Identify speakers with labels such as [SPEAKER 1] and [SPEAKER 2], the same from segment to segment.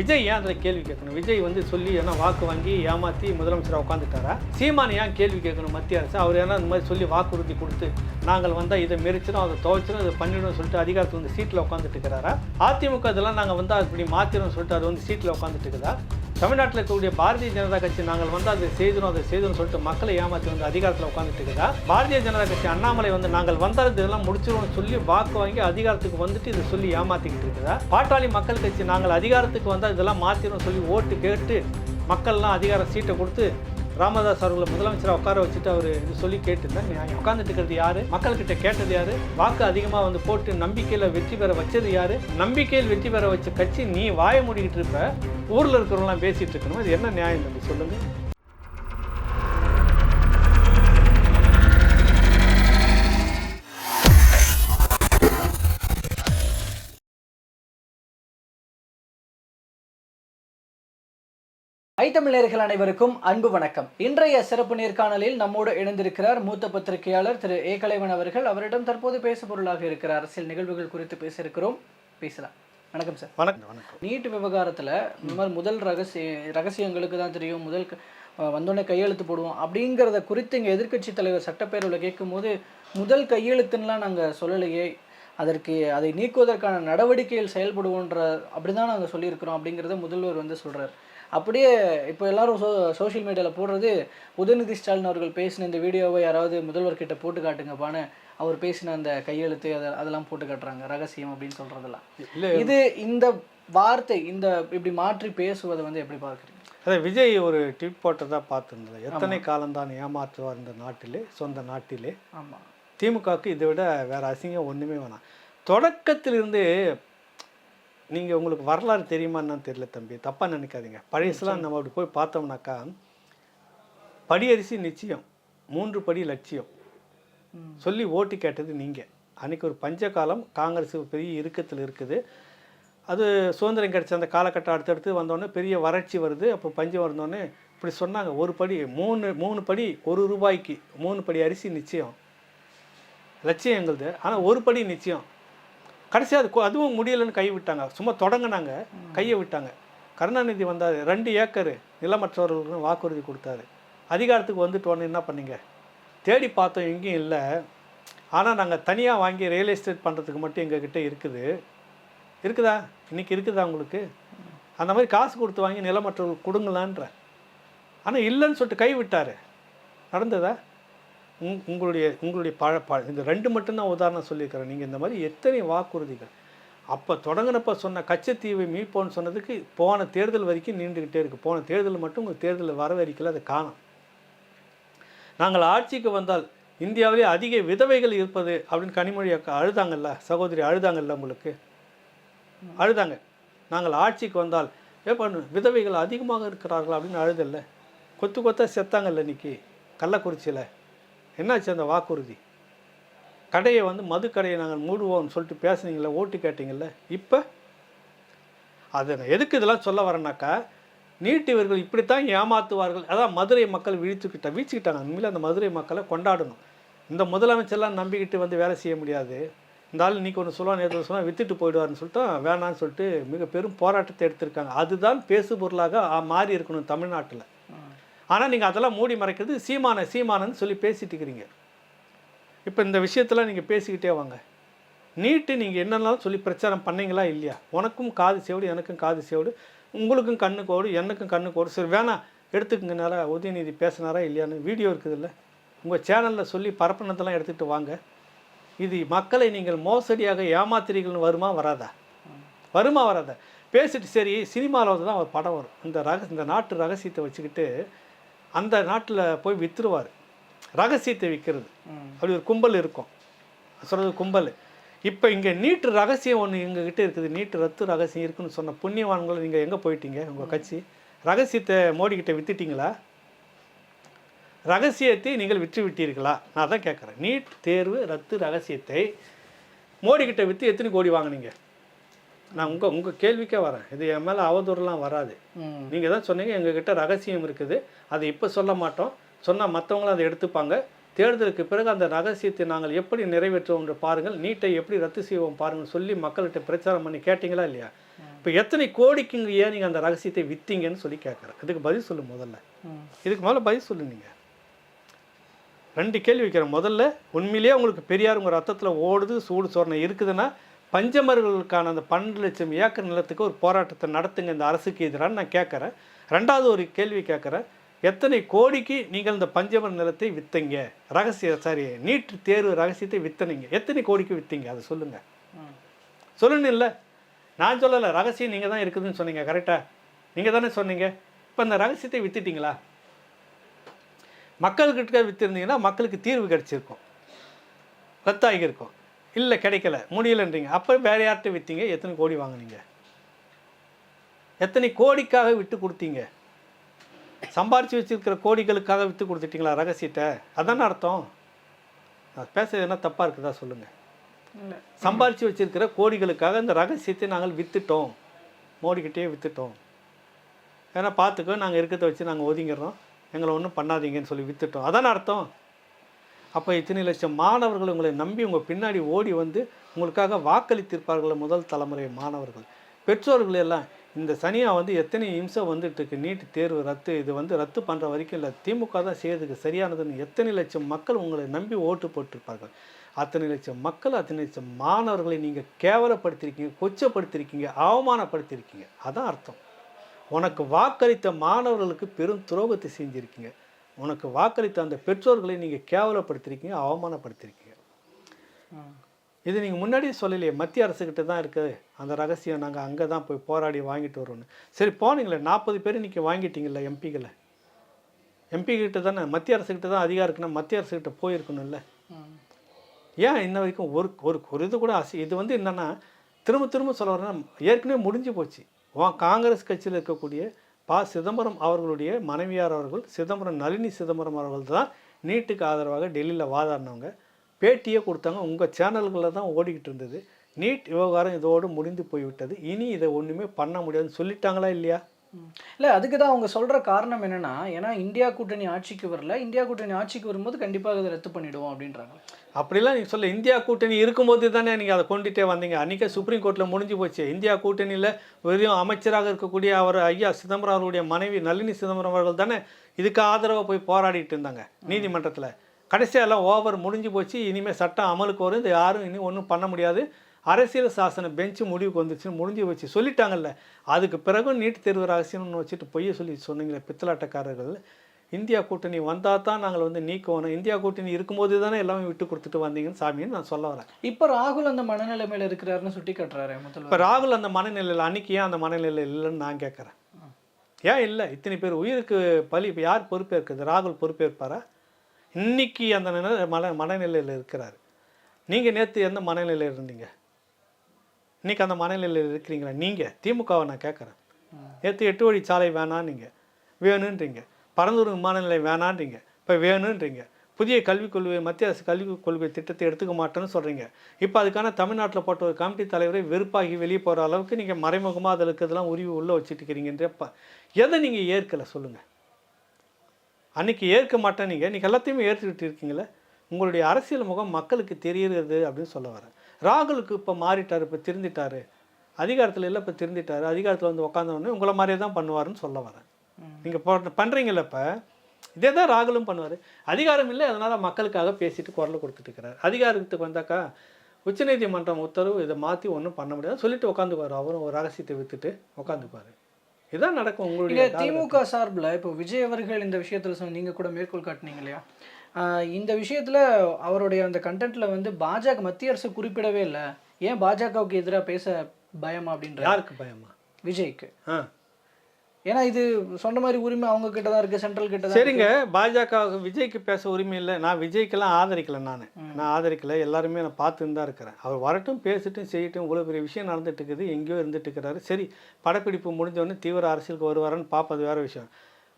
[SPEAKER 1] விஜய் ஏன் அதில் கேள்வி கேட்கணும்? விஜய் வந்து சொல்லி ஏன்னா வாக்கு வாங்கி ஏமாற்றி முதலமைச்சராக உட்காந்துட்டாரா சீமான் ஏன் கேள்வி கேட்கணும் மத்திய அரசு? அவர் ஏன்னா இந்த மாதிரி சொல்லி வாக்குறுதி கொடுத்து நாங்கள் வந்தால் இதை மெரிச்சிடும் அதை துவைச்சிடும் அதை பண்ணிடும் சொல்லிட்டு அதிகாரத்தில் வந்து சீட்டில் உட்காந்துட்டு இருக்கிறாரா? அதிமுக இதெல்லாம் நாங்கள் வந்து அப்படி மாற்றிடும் சொல்லிட்டு அது வந்து சீட்டில் உட்காந்துட்டு இருக்குதா? தமிழ்நாட்டில் இருக்கக்கூடிய பாரதிய ஜனதா கட்சி நாங்கள் வந்து அதை செய்தோம் அதை செய்தோம்னு சொல்லிட்டு மக்களை ஏமாற்றி வந்து அதிகாரத்தில் உட்காந்துட்டு இருக்குதா? பாரதிய ஜனதா கட்சி அண்ணாமலை வந்து நாங்கள் வந்தால் இதெல்லாம் முடிச்சிருவோம்னு சொல்லி வாக்கு வாங்கி அதிகாரத்துக்கு வந்துட்டு இதை சொல்லி ஏமாத்திக்கிட்டு இருக்குதா? பாட்டாளி மக்கள் கட்சி நாங்கள் அதிகாரத்துக்கு வந்தால் இதெல்லாம் மாற்றிடும் சொல்லி ஓட்டு கேட்டு மக்கள்லாம் அதிகார சீட்டை கொடுத்து ராமதாஸ் அவர்களை முதலமைச்சராக உட்கார வச்சுட்டு அவர் இது சொல்லி கேட்டிருந்தேன் நியாயம் உட்காந்துட்டு இருக்கிறது யாரு? மக்கள்கிட்ட கேட்டது யாரு? வாக்கு அதிகமாக வந்து போட்டு நம்பிக்கையில் வெற்றி பெற வச்சது யாரு? நம்பிக்கையில் வெற்றி பெற வச்ச கட்சி நீ வாய மூடிக்கிட்டு இருப்ப. ஊரில் இருக்கிறவங்களாம் பேசிகிட்டு இருக்கணும். அது என்ன நியாயம் தம்பி? சொல்லுங்கள்
[SPEAKER 2] ஐத்தமிழர்கள் அனைவருக்கும் அன்பு வணக்கம். இன்றைய சிறப்பு நேர்காணலில் நம்மோடு இணைந்திருக்கிறார் மூத்த பத்திரிகையாளர் திரு. ஏ. கலைவன் அவர்கள். அவரிடம் தற்போது பேசுபொருளாக இருக்கிற அரசியல் நிகழ்வுகள் குறித்து பேச இருக்கிறோம் பேசலாம். வணக்கம் சார்.
[SPEAKER 1] வணக்கம். வணக்கம்.
[SPEAKER 2] நீட் விவகாரத்தில் இந்த மாதிரி முதல் ரகசிய ரகசியங்களுக்கு தான் தெரியும். முதல் வந்தோடனே கையெழுத்து போடுவோம். அப்படிங்கிறத குறித்து இங்கே எதிர்க்கட்சி தலைவர் சட்டப்பேரவையில் கேட்கும்போது முதல் கையெழுத்துன்னெலாம் நாங்கள் சொல்லலையே. அதற்கு அதை நீக்குவதற்கான நடவடிக்கைகள் செயல்படுவோன்ற அப்படி தான் நாங்கள் சொல்லியிருக்கிறோம் அப்படிங்கிறத முதல்வர் வந்து சொல்கிறார் அப்படியே இப்போ எல்லாரும் சோ சோஷியல் மீடியாவில் போடுறது உதயநிதி ஸ்டாலின் அவர்கள் பேசின இந்த வீடியோவை யாராவது முதல்வர்கிட்ட போட்டு காட்டுங்கப்பான்னு அவர் பேசின அந்த கையெழுத்து அதை அதெல்லாம் போட்டு காட்டுறாங்க. ரகசியம் அப்படின்னு சொல்கிறதெல்லாம்
[SPEAKER 1] இல்லை
[SPEAKER 2] இது இந்த வார்த்தை இந்த இப்படி மாற்றி பேசுவதை வந்து எப்படி பார்க்குறீங்க?
[SPEAKER 1] அதை விஜய் ஒரு ட்வீட் போட்டதாக பார்த்துருந்தது எத்தனை காலம்தான் ஏமாற்றுவார் இந்த நாட்டிலே சொந்த நாட்டிலே.
[SPEAKER 2] ஆமாம்
[SPEAKER 1] திமுகவுக்கு இதை விட வேற அசிங்கம் ஒன்றுமே வேணாம். தொடக்கத்திலிருந்து நீங்கள் உங்களுக்கு வரலாறு தெரியுமான்னு தெரியல தம்பி. தப்பாக நினைக்காதீங்க. பழையசுலாம் நம்ம அப்படி போய் பார்த்தோம்னாக்கா படியரிசி நிச்சயம். மூன்று படி லட்சியம். சொல்லி ஓட்டு கேட்டது நீங்கள் அன்னைக்கு ஒரு பஞ்ச காலம் காங்கிரஸ் பெரிய இறுக்கத்தில் இருக்குது. அது சுதந்திரம் கிடைச்ச அந்த காலகட்டம் அடுத்தடுத்து வந்தோடனே பெரிய வறட்சி வருது. அப்போ பஞ்சம் வந்தோடனே இப்படி சொன்னாங்க. ஒரு படி மூணு மூணு படி ஒரு ரூபாய்க்கு மூணு படி அரிசி நிச்சயம். லட்சியம் எங்களுது ஆனால் ஒரு படி நிச்சயம். கடைசி அது அதுவும் முடியலைன்னு கை விட்டாங்க. சும்மா தொடங்கினாங்க. கையை விட்டாங்க. கருணாநிதி வந்தார். ரெண்டு ஏக்கர் நிலமற்றவர்களுக்கு வாக்குறுதி கொடுத்தாரு. அதிகாரத்துக்கு வந்துட்டோன்னு என்ன பண்ணீங்க? தேடி பார்த்தோம் எங்கேயும் இல்லை. ஆனால் நாங்கள் தனியாக வாங்கி ரியல் எஸ்டேட் பண்ணுறதுக்கு மட்டும் எங்ககிட்ட இருக்குது. இருக்குதா? இன்னைக்கு இருக்குதா உங்களுக்கு? அந்த மாதிரி காசு கொடுத்து வாங்கி நிலமற்றவர்கள் கொடுங்களான்ற ஆனால் இல்லைன்னு சொல்லிட்டு கை விட்டார். நடந்ததா? உங் உங்களுடைய உங்களுடைய பழ இந்த ரெண்டு மட்டும்தான் உதாரணம் சொல்லியிருக்கிறேன். நீங்கள் இந்த மாதிரி எத்தனை வாக்குறுதிகள். அப்போ தொடங்கினப்ப சொன்ன கச்சத்தீவை மீட்போன்னு சொன்னதுக்கு போன தேர்தல் வரைக்கும் நீண்டுக்கிட்டே இருக்குது போன தேர்தல் மட்டும் உங்கள் தேர்தல் வரவேற்கல அதை காணும். நாங்கள் ஆட்சிக்கு வந்தால் இந்தியாவிலே அதிக விதவைகள் இருப்பது அப்படின்னு கனிமொழி அக்கா அழுதாங்கல்ல சகோதரி அழுதாங்கல்ல உங்களுக்கு? அழுதாங்க. நாங்கள் ஆட்சிக்கு வந்தால் ஏப்பா விதவைகள் அதிகமாக இருக்கிறார்கள் அப்படின்னு அழுதல்ல. கொத்து கொத்தா செத்தாங்கல்ல இன்னைக்கு? கள்ளக்குறிச்சியில். என்னாச்சு அந்த வாக்குறுதி? கடையை வந்து மது கடையை நாங்கள் மூடுவோம்னு சொல்லிட்டு பேசுனீங்களே ஓட்டு கேட்டிங்கள்ல இப்போ? அது எதுக்கு இதெல்லாம் சொல்ல வரேன்னாக்கா நீட் இவர்கள் இப்படித்தான் ஏமாத்துவார்கள். அதான் மதுரை மக்கள் விழித்துக்கிட்ட வீழ்ச்சிக்கிட்டாங்க. உண்மையில் அந்த மதுரை மக்களை கொண்டாடணும். இந்த முதலமைச்சர்லாம் நம்பிக்கிட்டு வந்து வேலை செய்ய முடியாது. இந்த ஆள் இன்னைக்கு ஒன்று சொல்லுவான் நேற்று சொன்னால் வித்துட்டு போயிடுவார்னு சொல்லிட்டு வேணான்னு சொல்லிட்டு மிக பெரும் போராட்டத்தை எடுத்திருக்காங்க. அதுதான் பேசு பொருளாக மாறி இருக்கணும் தமிழ்நாட்டில். ஆனால் நீங்கள் அதெல்லாம் மூடி மறைக்கிறது சீமான சீமானன்னு சொல்லி பேசிட்டு இருக்கிறீங்க இப்போ இந்த விஷயத்தெல்லாம் நீங்கள் பேசிக்கிட்டே வாங்க. நீட்டு நீங்கள் என்னென்னாலும் சொல்லி பிரச்சாரம் பண்ணீங்களா இல்லையா? உனக்கும் காது சேவடு எனக்கும் காது சேவடு உங்களுக்கும் கண்ணு கோடு எனக்கும் கண்ணு கோடு. சரி வேணாம் எடுத்துக்கங்கனால உதயநிதி பேசினாரா இல்லையான்னு வீடியோ இருக்குதுல்ல. உங்கள் சேனலில் சொல்லி பரப்புனதெல்லாம் எடுத்துகிட்டு வாங்க. இது மக்களை நீங்கள் மோசடியாக ஏமாத்திரிகள்னு வருமா வராதா? வருமா வராதா? பேசிட்டு சரி சினிமாவில் தான் ஒரு படம் வரும். இந்த ரக இந்த நாட்டு ரகசியத்தை வச்சுக்கிட்டு அந்த நாட்டில் போய் விற்றுருவார் ரகசியத்தை விற்கிறது. அப்படி ஒரு கும்பல் இருக்கும். சொல்கிறது கும்பல். இப்போ இங்கே நீட்டு ரகசியம் ஒன்று எங்ககிட்ட இருக்குது. நீட்டு ரத்து ரகசியம் இருக்குன்னு சொன்ன புண்ணியவான்களை நீங்கள் எங்கே போயிட்டீங்க? உங்கள் கட்சி. ரகசியத்தை மோடிக்கிட்ட வித்துட்டீங்களா? ரகசியத்தை நீங்கள் விற்று விட்டீர்களா? நான் தான் கேட்குறேன் நீட் தேர்வு ரத்து ரகசியத்தை மோடிக்கிட்ட விற்று எத்தனை கோடி வாங்குனீங்க? நான் உங்கள் உங்கள் கேள்விக்கே வரேன். இது என் மேலே அவதூறுலாம் வராது. நீங்கள் தான் சொன்னீங்க எங்ககிட்ட ரகசியம் இருக்குது. அதை இப்போ சொல்ல மாட்டோம். சொன்னால் மற்றவங்களும் அதை எடுத்துப்பாங்க. தேர்தலுக்கு பிறகு அந்த ரகசியத்தை நாங்கள் எப்படி நிறைவேற்றுவோம் என்று பாருங்கள். நீட்டை எப்படி ரத்து செய்வோம் பாருங்கள் சொல்லி மக்கள்கிட்ட பிரச்சாரம் பண்ணி கேட்டிங்களா இல்லையா? இப்போ எத்தனை கோடிக்குங்க ஏன் நீங்கள் அந்த ரகசியத்தை விற்றீங்கன்னு சொல்லி கேட்குறேன் இதுக்கு பதில் சொல்லு முதல்ல. இதுக்கு முதல்ல பதில் சொல்லு நீங்கள் ரெண்டு கேள்வி வைக்கிறேன். முதல்ல உண்மையிலேயே உங்களுக்கு பெரியார் உங்கள் ரத்தத்தில் ஓடுது சூடு சோரணை இருக்குதுன்னா பஞ்சமர்களுக்கான அந்த பன்னெண்டு லட்சம் ஏக்கர் நிலத்துக்கு ஒரு போராட்டத்தை நடத்துங்க இந்த அரசுக்கு எதிரான நான் கேட்குறேன். ரெண்டாவது ஒரு கேள்வி கேட்குறேன். எத்தனை கோடிக்கு நீங்கள் இந்த பஞ்சமர் நிலத்தை விற்றீங்க ரகசிய சாரி நீட் தேர்வு ரகசியத்தை வித்தனீங்க. எத்தனை கோடிக்கு விற்றீங்க அதை சொல்லுங்கள். சொல்லணும் இல்லை. நான் சொல்லலை ரகசியம் நீங்கள் தான் இருக்குதுன்னு சொன்னீங்க கரெக்டாக நீங்கள் தானே சொன்னீங்க. இப்போ அந்த ரகசியத்தை வித்துட்டீங்களா? மக்கள்கிட்ட விற்றுருந்தீங்கன்னா மக்களுக்கு தீர்வு கிடைச்சிருக்கும். ரத்தாகி இருக்கும். இல்லை கிடைக்கல. முடியலன்றீங்க. அப்போ வேற யார்கிட்ட விற்றீங்க எத்தனை கோடி வாங்குனீங்க? எத்தனை கோடிக்காக விட்டு கொடுத்தீங்க? சம்பாரிச்சு வச்சிருக்கிற கோடிகளுக்காக விற்று கொடுத்துட்டீங்களா ரகசியத்தை? அதானே அர்த்தம். நான் பேசுறது என்ன தப்பாக இருக்குதா சொல்லுங்கள். சம்பாரிச்சு வச்சிருக்கிற கோடிகளுக்காக இந்த ரகசியத்தை நாங்கள் வித்துட்டோம். மோடிக்கிட்டே வித்துட்டோம். ஏன்னா பார்த்துக்கோ நாங்கள் இருக்கிறத வச்சு நாங்கள் ஒதுங்கிடுறோம். எங்களை ஒன்றும் பண்ணாதீங்கன்னு சொல்லி வித்துட்டோம். அதானே அர்த்தம். அப்போ இத்தனை லட்சம் மாணவர்கள் உங்களை நம்பி உங்கள் பின்னாடி ஓடி வந்து உங்களுக்காக வாக்களித்திருப்பார்கள் முதல் தலைமுறை மாணவர்கள். பெற்றோர்கள் எல்லாம் இந்த சனியாக வந்து எத்தனை இம்சம் வந்துட்டு இருக்கு நீட் தேர்வு ரத்து இது வந்து ரத்து பண்ணுற வரைக்கும் இல்லை திமுக தான் செய்யறதுக்கு சரியானதுன்னு எத்தனை லட்சம் மக்கள் உங்களை நம்பி ஓட்டு போட்டிருப்பார்கள். அத்தனை லட்சம் மக்கள் அத்தனை லட்சம் மாணவர்களை நீங்கள் கேவலப்படுத்திருக்கீங்க கொச்சப்படுத்திருக்கீங்க அவமானப்படுத்தியிருக்கீங்க அதான் அர்த்தம். உனக்கு வாக்களித்த மாணவர்களுக்கு பெரும் துரோகத்தை செஞ்சுருக்கீங்க. உனக்கு வாக்களித்த அந்த பெற்றோர்களை நீங்கள் கேவலப்படுத்திருக்கீங்க அவமானப்படுத்திருக்கீங்க. இது நீங்கள் முன்னாடியே சொல்லலையே மத்திய அரசுக்கிட்ட தான் இருக்குது அந்த ரகசியம் நாங்கள் அங்கே தான் போய் போராடி வாங்கிட்டு வரோன்னு சரி போனீங்களே நாற்பது பேர் இன்றைக்கி வாங்கிட்டீங்களே எம்பிகளை? எம்பி கிட்ட தானே மத்திய அரசுக்கிட்ட தான் அதிகாரம் இருக்குன்னா மத்திய அரசுக்கிட்ட போயிருக்கணும்ல. ஏன் இன்ன வரைக்கும் ஒரு ஒரு ஒரு இது கூட அசி இது வந்து என்னென்னா திரும்ப திரும்ப சொல்ல வரேன்னா ஏற்கனவே முடிஞ்சு போச்சு. வா காங்கிரஸ் கட்சியில் இருக்கக்கூடிய ப சிதம்பரம் அவர்களுடைய மனைவியார் அவர்கள் சிதம்பரம் நளினி சிதம்பரம் அவர்கள் தான் நீட்டுக்கு ஆதரவாக டெல்லியில் வாதாடினவங்க. பேட்டியே கொடுத்தாங்க. உங்கள் சேனல்களில் தான் ஓடிக்கிட்டு இருந்தது. நீட் விவகாரம் இதோடு முடிந்து போய்விட்டது. இனி இதை ஒன்றுமே பண்ண முடியாதுன்னு சொல்லிட்டாங்களா இல்லையா?
[SPEAKER 2] இல்லை அதுக்கு தான் அவங்க சொல்கிற காரணம் என்னென்னா ஏன்னா இந்தியா கூட்டணி ஆட்சிக்கு வரல. இந்தியா கூட்டணி ஆட்சிக்கு வரும்போது கண்டிப்பாக இதை ரத்து பண்ணிடுவோம் அப்படின்றாங்க.
[SPEAKER 1] அப்படிலாம் நீங்கள் சொல்ல இந்தியா கூட்டணி இருக்கும்போது தானே நீங்கள் அதை கொண்டுகிட்டே வந்தீங்க. அன்றைக்கே சுப்ரீம் கோர்ட்டில் முடிஞ்சு போச்சு. இந்தியா கூட்டணியில் வெறும் அமைச்சராக இருக்கக்கூடிய அவர் ஐயா சிதம்பரம் அவருடைய மனைவி நளினி சிதம்பரம் அவர்கள் தானே இதுக்கு ஆதரவாக போய் போராடிட்டு இருந்தாங்க நீதிமன்றத்தில். கடைசியாக எல்லாம் ஓவர் முடிஞ்சு போச்சு. இனிமேல் சட்டம் அமலுக்கு வரும். இது யாரும் இனி ஒன்றும் பண்ண முடியாது. அரசியல் சாசன பெஞ்சு முடிவுக்கு வந்துச்சுன்னு முடிஞ்சு வச்சு சொல்லிட்டாங்கல்ல. அதுக்கு பிறகும் நீட் தேர்வு ரகசியம்னு வச்சுட்டு பொய்ய சொல்லி சொன்னீங்களே பித்தலாட்டக்காரர்கள். இந்தியா கூட்டணி வந்தால் தான் நாங்கள் வந்து நீக்குவோம் இந்தியா கூட்டணி இருக்கும்போது தானே எல்லாமே விட்டு கொடுத்துட்டு வந்தீங்கன்னு சாமின்னு நான் சொல்ல வரேன்.
[SPEAKER 2] இப்போ ராகுல் அந்த மனநிலைமையில இருக்கிறாருன்னு சுட்டி காட்டுறாரு
[SPEAKER 1] இப்போ ராகுல் அந்த மனநிலையில் அன்னைக்கு ஏன் அந்த மனநிலையில் இல்லைன்னு நான் கேட்குறேன். ஏன் இல்லை? இத்தனை பேர் உயிருக்கு பலி இப்போ யார் பொறுப்பேற்குது? ராகுல் பொறுப்பேற்பாரா? இன்னைக்கு அந்த நிலை மன மனநிலையில் இருக்கிறார். நீங்கள் நேற்று எந்த மனநிலையில் இருந்தீங்க? இன்னைக்கு அந்த மனநிலையில் இருக்கிறீங்களா? நீங்கள் திமுகவை நான் கேட்குறேன். நேற்று எட்டு வழி சாலை வேணான்றீங்க வேணுன்றீங்க. பரந்தூர் விமான நிலையம் வேணான்றீங்க. இப்போ வேணுன்றீங்க. புதிய கல்விக் கொள்கை மத்திய அரசு கல்விக் கொள்கை திட்டத்தை எடுத்துக்க மாட்டேன்னு சொல்கிறீங்க இப்போ அதுக்கான தமிழ்நாட்டில் போட்ட ஒரு கமிட்டி தலைவரை வெறுப்பாகி வெளியே போகிற அளவுக்கு நீங்கள் மறைமுகமாக அதில் இருக்கிறதெல்லாம் உரிவு உள்ளே வச்சுட்டு இருக்கிறீங்கன்றப்ப எதை நீங்கள் ஏற்கலை சொல்லுங்கள் அன்னைக்கு ஏற்க மாட்டேன் நீங்கள் இன்றைக்கி எல்லாத்தையுமே ஏற்றுக்கிட்டு இருக்கீங்களே. உங்களுடைய அரசியல் முகம் மக்களுக்கு தெரிகிறது அப்படின்னு சொல்ல வரேன். ராகுலுக்கு இப்போ மாறிட்டார் இப்போ திருந்திட்டாரு. அதிகாரத்தில் இல்லை இப்போ திருந்திட்டாரு. அதிகாரத்தில் வந்து உட்காந்தவொடனே உங்களை மாதிரியே தான் பண்ணுவாருன்னு சொல்ல வரேன். நீங்கள் பண்ணுறீங்கள இப்போ? இதே தான் ராகுலும் பண்ணுவார். அதிகாரம் இல்லை அதனால் மக்களுக்காக பேசிட்டு குரல் கொடுத்துட்டு இருக்கிறார். அதிகாரத்துக்கு வந்தாக்கா உச்சநீதிமன்றம் உத்தரவு இதை மாற்றி ஒன்றும் பண்ண முடியாது. சொல்லிட்டு உட்காந்துக்குவார் அவரும் ஒரு ரகசியத்தை விற்றுட்டு உட்காந்துக்குவார் இதான் நடக்கும் உங்களுடைய
[SPEAKER 2] திமுக சார்பில் இப்போ விஜய் அவர்கள் இந்த விஷயத்துல சொன்ன நீங்க கூட மேற்கோள் காட்டினீங்க இல்லையா? இந்த விஷயத்துல அவருடைய அந்த கண்டென்ட்ல வந்து பாஜக மத்திய அரசு குறிப்பிடவே இல்லை. ஏன் பாஜகவுக்கு எதிராக பேச பயமா அப்படின்ற
[SPEAKER 1] யாருக்கு பயமா?
[SPEAKER 2] விஜய்க்கு.
[SPEAKER 1] ஆ.
[SPEAKER 2] ஏன்னா இது சொன்ன மாதிரி உரிமை அவங்க கிட்ட தான் இருக்கு சென்ட்ரல் கிட்ட
[SPEAKER 1] சரிங்க பாஜக விஜய்க்கு பேச உரிமை இல்லை. நான் விஜய்க்கெல்லாம் ஆதரிக்கல நான். நான் ஆதரிக்கல. எல்லாருமே நான் பார்த்துன்னு தான் இருக்கிறேன். அவர் வரட்டும் பேசட்டும் செய்யட்டும் இவ்வளோ பெரிய விஷயம் நடந்துட்டு இருக்குது. எங்கேயோ இருந்துட்டு இருக்கிறாரு. சரி படப்பிடிப்பு முடிஞ்சோடனே தீவிர அரசியலுக்கு வருவாரான்னு பார்ப்பது வேற விஷயம்.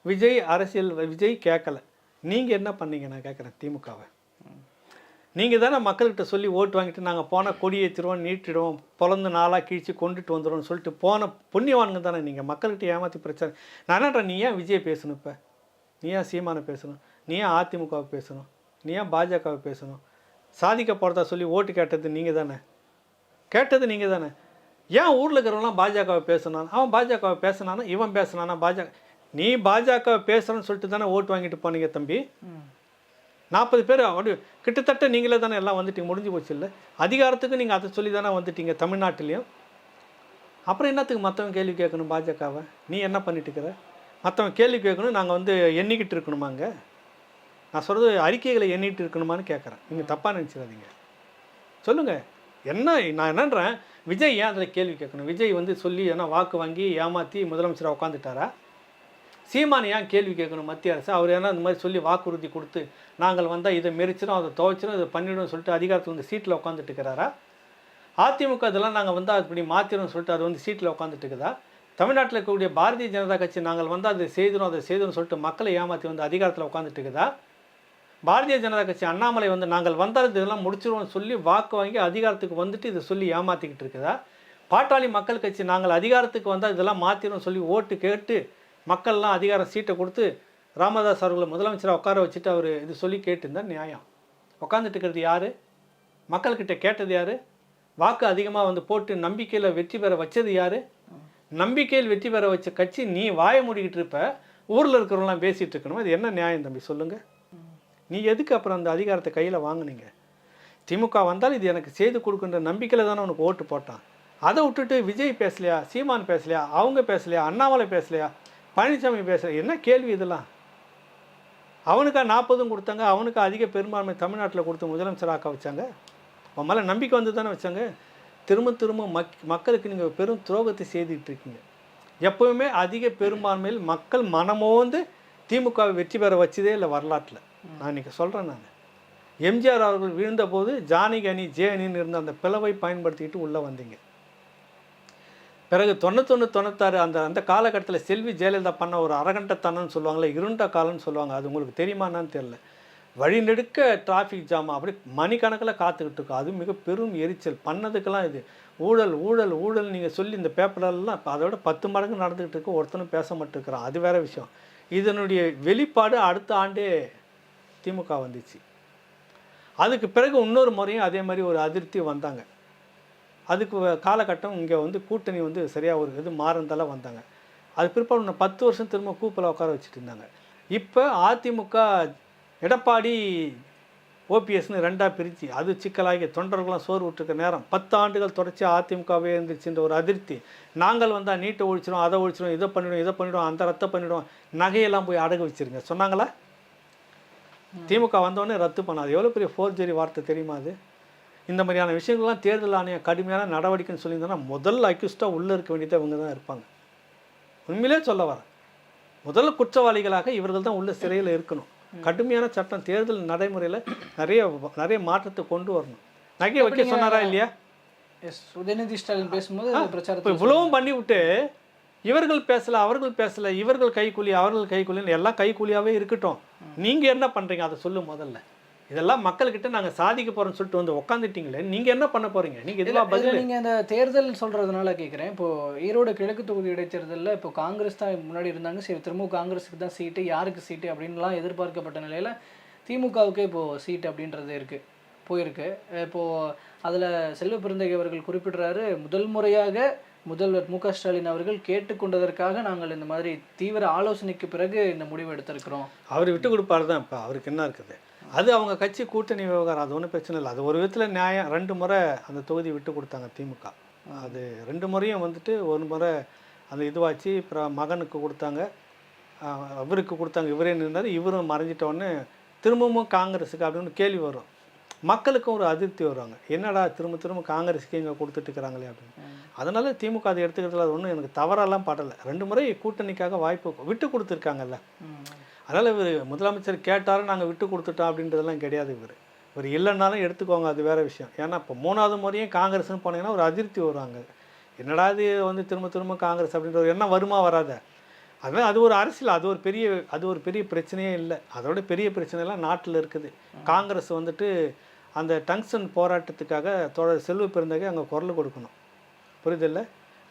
[SPEAKER 1] விஜய் அரசியல் விஜய் கேட்கல. நீங்கள் என்ன பண்ணீங்க? நான் கேட்குறேன் திமுகவை. நீங்கள் தானே மக்கள்கிட்ட சொல்லி ஓட்டு வாங்கிட்டு நாங்கள் போனால் கொடி ஏற்றிடுவோம் நீட்டிடுவோம் பிறந்து நாளாக கிழிச்சு கொண்டுட்டு வந்துடுவோம்னு சொல்லிட்டு போன புண்ணியவானுங்க தானே நீங்கள் மக்கள்கிட்ட ஏமாற்றி பிரச்சனை நான் என்னன்றேன் நீ ஏன் விஜய் பேசணும் இப்போ? நீ ஏன் சீமானை பேசணும்? நீ ஏன் அதிமுகவை பேசணும்? நீ ஏன் பாஜகவை பேசணும்? சாதிக்க போகிறதா சொல்லி ஓட்டு கேட்டது நீங்கள் தானே? கேட்டது நீங்கள் தானே? ஏன் ஊரில் இருக்கிறவங்களாம் பாஜகவை பேசினான் அவன் பாஜகவை பேசினானா இவன் பேசினானா பாஜக நீ பாஜக பேசுகிறேன்னு சொல்லிட்டு தானே ஓட்டு வாங்கிட்டு போனீங்க தம்பி? நாற்பது பேர் அப்படி கிட்டத்தட்ட நீங்களே தானே எல்லாம் வந்துட்டீங்க முடிஞ்சு போச்சு இல்லை? அதிகாரத்துக்கு நீங்கள் அதை சொல்லி தானே வந்துட்டீங்க தமிழ்நாட்டிலையும். அப்புறம் என்னத்துக்கு மற்றவங்க கேள்வி கேட்கணும் பாஜகவை? நீ என்ன பண்ணிட்டு இருக்கிற? மற்றவங்க கேள்வி கேட்கணும் நாங்கள் வந்து எண்ணிக்கிட்டு இருக்கணுமாங்க நான் சொல்கிறது அறிக்கைகளை எண்ணிட்டு இருக்கணுமான்னு கேட்குறேன். நீங்கள் தப்பாக நினச்சிடாதீங்க சொல்லுங்கள் என்ன நான் என்னன்றேன் விஜய் ஏன் அதில் கேள்வி கேட்கணும்? விஜய் வந்து சொல்லி ஏன்னா வாக்கு வாங்கி ஏமாற்றி முதலமைச்சராக உட்காந்துட்டாரா சீமானை ஏன் கேள்வி கேட்கணும் மத்திய அரசு? அவர் ஏன்னா இந்த மாதிரி சொல்லி வாக்குறுதி கொடுத்து நாங்கள் வந்தால் இதை மெரிச்சிடும் அதை துவைச்சிடும் இதை பண்ணிடும் சொல்லிட்டு அதிகாரத்தில் வந்து சீட்டில் உட்காந்துட்டு இருக்கிறாரா? அதிமுக இதெல்லாம் நாங்கள் வந்து அப்படி மாற்றிடும் சொல்லிட்டு அது வந்து சீட்டில் உட்காந்துட்டு இருக்குதா? தமிழ்நாட்டில் இருக்கக்கூடிய பாரதிய ஜனதா கட்சி நாங்கள் வந்து அதை செய்திடும் அதை செய்திடும் சொல்லிட்டு மக்களை ஏமாற்றி வந்து அதிகாரத்தில் உட்காந்துட்டு இருக்குதா? பாரதிய ஜனதா கட்சி அண்ணாமலை வந்து நாங்கள் வந்தால் இதெல்லாம் முடிச்சிருவோம்னு சொல்லி வாக்கு வாங்கி அதிகாரத்துக்கு வந்துட்டு இதை சொல்லி ஏமாற்றிக்கிட்டு இருக்குதா? பாட்டாளி மக்கள் கட்சி நாங்கள் அதிகாரத்துக்கு வந்தால் இதெல்லாம் மாற்றிடும் சொல்லி ஓட்டு கேட்டு மக்கள்லாம் அதிகாரம் சீட்டை கொடுத்து ராமதாஸ் அவர்களை முதலமைச்சராக உட்கார வச்சுட்டு அவர் இது சொல்லி கேட்டிருந்தார் நியாயம். உட்காந்துட்டு இருக்கிறது யார்? மக்கள்கிட்ட கேட்டது யார்? வாக்கு அதிகமாக வந்து போட்டு நம்பிக்கையில் வெற்றி பெற வச்சது யார்? நம்பிக்கையில் வெற்றி பெற வச்ச கட்சி நீ வாய மூடிக்கிட்டு இருப்ப ஊரில் இருக்கிறவங்களாம் பேசிகிட்டு இருக்கணும்? இது என்ன நியாயம் தம்பி? சொல்லுங்கள் நீ எதுக்கு அப்புறம் அந்த அதிகாரத்தை கையில் வாங்குனீங்க? திமுக வந்தால் இது எனக்கு செய்து கொடுக்குன்ற நம்பிக்கையில் தானே உனக்கு ஓட்டு போட்டான். அதை விட்டுட்டு விஜய் பேசலையா? சீமான் பேசலையா? அவங்க பேசலையா? அண்ணாமலை பேசலையா? பழனிசாமி பேசுகிற என்ன கேள்வி இதெல்லாம்? அவனுக்கா நாற்பதும் கொடுத்தாங்க அவனுக்கு அதிக பெரும்பான்மை தமிழ்நாட்டில் கொடுத்து முதலமைச்சராக்க வச்சாங்க? அவன் மேலே நம்பிக்கை வந்து தானே வச்சாங்க? திரும்ப திரும்ப மக் மக்களுக்கு நீங்கள் பெரும் துரோகத்தை செய்துட்டு இருக்கீங்க. எப்பவுமே அதிக பெரும்பான்மையில் மக்கள் மனமோந்து திமுகவை வெற்றி பெற வச்சதே இல்லை வரலாற்றில். நான் இன்றைக்கி சொல்கிறேன் நான். எம்ஜிஆர் அவர்கள் விழுந்தபோது ஜானகி அணி ஜே அணின்னு இருந்த அந்த பிளவை பயன்படுத்திக்கிட்டு உள்ளே வந்தீங்க. பிறகு தொண்ணூத்தொன்று தொண்ணூத்தாறு அந்த அந்த காலகட்டத்தில் செல்வி ஜெயலலிதா பண்ண ஒரு அரகண்டத்தனம்னு சொல்லுவாங்களே இருண்ட காலம்னு சொல்லுவாங்க. அது உங்களுக்கு தெரியுமானான்னு தெரில வழிநெடுக்க டிராஃபிக் ஜாம் அப்படி மணிக்கணக்கில் காத்துக்கிட்டு இருக்கோம் அது மிக பெரும் எரிச்சல். பண்ணதுக்கெல்லாம் இது ஊழல் ஊழல் ஊழல். நீங்கள் சொல்லி இந்த பேப்பரெல்லாம் இப்போ அதோட பத்து மடங்கு நடந்துக்கிட்டு இருக்கு. ஒருத்தனும் பேச மாட்டேங்கிறான். அது வேற விஷயம். இதனுடைய வெளிப்பாடு அடுத்த ஆண்டே திமுக வந்துச்சு. அதுக்கு பிறகு இன்னொரு முறையும் அதே மாதிரி ஒரு அதிருப்தி வந்தாங்க. அதுக்கு காலகட்டம் இங்கே வந்து கூட்டணி வந்து சரியாக ஒரு இது மாறுந்தால வந்தாங்க. அது பிற்பாடு இன்னும் பத்து வருஷம் திரும்ப கூப்பில் உட்கார வச்சுட்டு இருந்தாங்க. இப்போ அதிமுக எடப்பாடி ஓபிஎஸ்னு ரெண்டாக பிரித்து அது சிக்கலாகி தொண்டர்கள்லாம் சோறு விட்டுருக்க நேரம். பத்து ஆண்டுகள் தொடர்ச்சி அதிமுகவே இருந்துச்சுன்ற ஒரு அதிருப்தி. நாங்கள் வந்தால் நீட்டை ஒழிச்சிடும் அதை ஒழிச்சிடும் இதை பண்ணிவிடும் இதை பண்ணிவிடும் அந்த ரத்தை பண்ணிவிடும் நகையெல்லாம் போய் அடகு வச்சிருங்க. சொன்னாங்களா? திமுக வந்தோடனே ரத்து பண்ணாது. எவ்வளோ பெரிய ஃபோர்ஜரி வார்த்தை தெரியுமா அது? இந்த மாதிரியான விஷயங்கள்லாம் தேர்தல் ஆணையம் கடுமையான நடவடிக்கைன்னு சொல்லியிருந்தோன்னா முதல் அக்யூஸ்டாக உள்ளே இருக்க வேண்டியது இவங்க தான் இருப்பாங்க. உண்மையிலே சொல்ல வரேன். முதல் குற்றவாளிகளாக இவர்கள் தான் உள்ள சிறையில் இருக்கணும். கடுமையான சட்டம் தேர்தல் நடைமுறையில் நிறைய நிறைய மாற்றத்தை கொண்டு வரணும். நகையை வைக்க சொன்னாரா இல்லையா?
[SPEAKER 2] எஸ் உதயநிதி ஸ்டாலின் பேசும்போது
[SPEAKER 1] இவ்வளவும் பண்ணி விட்டு இவர்கள் பேசல அவர்கள் பேசல இவர்கள் கைக்கூலி அவர்கள் கைக்கூலின்னு எல்லாம் கைக்கூலியாவே இருக்கட்டும். நீங்க என்ன பண்றீங்க? அதை சொல்லு முதல்ல. இதெல்லாம் மக்கள்கிட்ட நாங்க சாதிக்க போறோம்னு சொல்லிட்டு வந்து உட்காந்துட்டீங்களே நீங்க என்ன பண்ண போறீங்க? நீங்க இதெல்லாம்
[SPEAKER 2] இதுல
[SPEAKER 1] பதில்.
[SPEAKER 2] நீங்க இந்த தேர்தல் சொல்றதுனால கேக்குறேன். இப்போ ஈரோடு கிழக்கு தொகுதி இடைத்தேர்தலில் இப்போ காங்கிரஸ் தான் முன்னாடி இருந்தாங்க. சரி திரும்ப காங்கிரஸுக்கு தான் சீட்டு யாருக்கு சீட்டு அப்படின்லாம் எதிர்பார்க்கப்பட்ட நிலையில திமுகவுக்கே இப்போ சீட் அப்படின்றது இருக்கு போயிருக்கு. இப்போ அதுல செல்வ பிறந்தகை அவர்கள் குறிப்பிடுறாரு முதல் முறையாக முதல்வர் மு ஸ்டாலின் அவர்கள் கேட்டுக்கொண்டதற்காக நாங்கள் இந்த மாதிரி தீவிர ஆலோசனைக்கு பிறகு இந்த முடிவு எடுத்திருக்கிறோம்.
[SPEAKER 1] அவர் விட்டு கொடுப்பாரு தான் இப்போ. அவருக்கு என்ன இருக்குது? அது அவங்க கட்சி கூட்டணி விவகாரம் அது ஒன்றும் பிரச்சனை இல்லை. அது ஒரு விதத்தில் நியாயம். ரெண்டு முறை அந்த தொகுதி விட்டு கொடுத்தாங்க திமுக. அது ரெண்டு முறையும் வந்துட்டு ஒரு முறை அந்த இதுவாச்சு. அப்புறம் மகனுக்கு கொடுத்தாங்க. அவருக்கு கொடுத்தாங்க. இவரே நின்றார் இவரும் மறைஞ்சிட்ட உடனே திரும்பவும் காங்கிரஸுக்கு அப்படின்னு கேள்வி வரும். மக்களுக்கும் ஒரு அதிருப்தி வருவாங்க. என்னடா திரும்ப திரும்ப காங்கிரஸுக்கு இங்கே கொடுத்துட்டு இருக்கிறாங்களே அப்படின்னு. அதனால திமுக அதை எடுத்துக்கிறதுல அது ஒன்றும் எனக்கு தவறெல்லாம் படலை. ரெண்டு முறை கூட்டணிக்காக வாய்ப்பு விட்டு கொடுத்துருக்காங்கல்ல. அதனால் இவர் முதலமைச்சர் கேட்டாரு நாங்கள் விட்டு கொடுத்துட்டோம் அப்படின்றதெல்லாம் கிடையாது இவர். இவர் இல்லைன்னாலும் எடுத்துக்கோங்க அது வேறு விஷயம். ஏன்னா இப்போ மூணாவது முறையும் காங்கிரஸ்னு போனீங்கன்னா ஒரு அதிருப்தி வருவாங்க. என்னடா இது வந்து திரும்ப திரும்ப காங்கிரஸ் அப்படின்ற ஒரு எண்ணம் வருமா வராத? அதனால் அது ஒரு அரசியல் அது ஒரு பெரிய அது ஒரு பெரிய பிரச்சனையே இல்லை. அதோட பெரிய பிரச்சனைலாம் நாட்டில் இருக்குது. காங்கிரஸ் வந்துட்டு அந்த டங்ஸ்டன் போராட்டத்துக்காக தோழர் செல்வ பெருந்தகை அங்கே குரல் கொடுக்கணும். புரியுதில்ல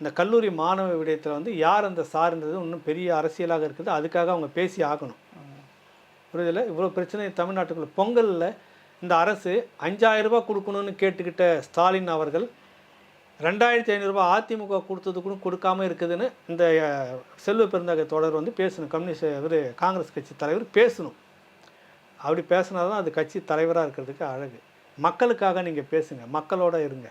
[SPEAKER 1] இந்த கல்லூரி மாணவ விடயத்தில் வந்து யார் அந்த சார்ன்றது இன்னும் பெரிய அரசியலாக இருக்குது. அதுக்காக அவங்க பேசி ஆகணும். புரியுதில்ல இவ்வளோ பிரச்சனை தமிழ்நாட்டுக்குள்ள. பொங்கலில் இந்த அரசு அஞ்சாயிரரூபா கொடுக்கணும்னு கேட்டுக்கிட்ட ஸ்டாலின் அவர்கள் ரெண்டாயிரத்தி ஐநூறுரூபா அதிமுக கொடுத்தது கொடுக்காமல் கொடுக்காம இருக்குதுன்னு இந்த செல்வ பெருந்தகை தொடர் வந்து பேசணும். கம்யூனிஸ்ட் இவர் காங்கிரஸ் கட்சி தலைவர் பேசணும். அப்படி பேசினா தான் அது கட்சி தலைவராக இருக்கிறதுக்கு அழகு. மக்களுக்காக நீங்கள் பேசுங்க. மக்களோட இருங்க.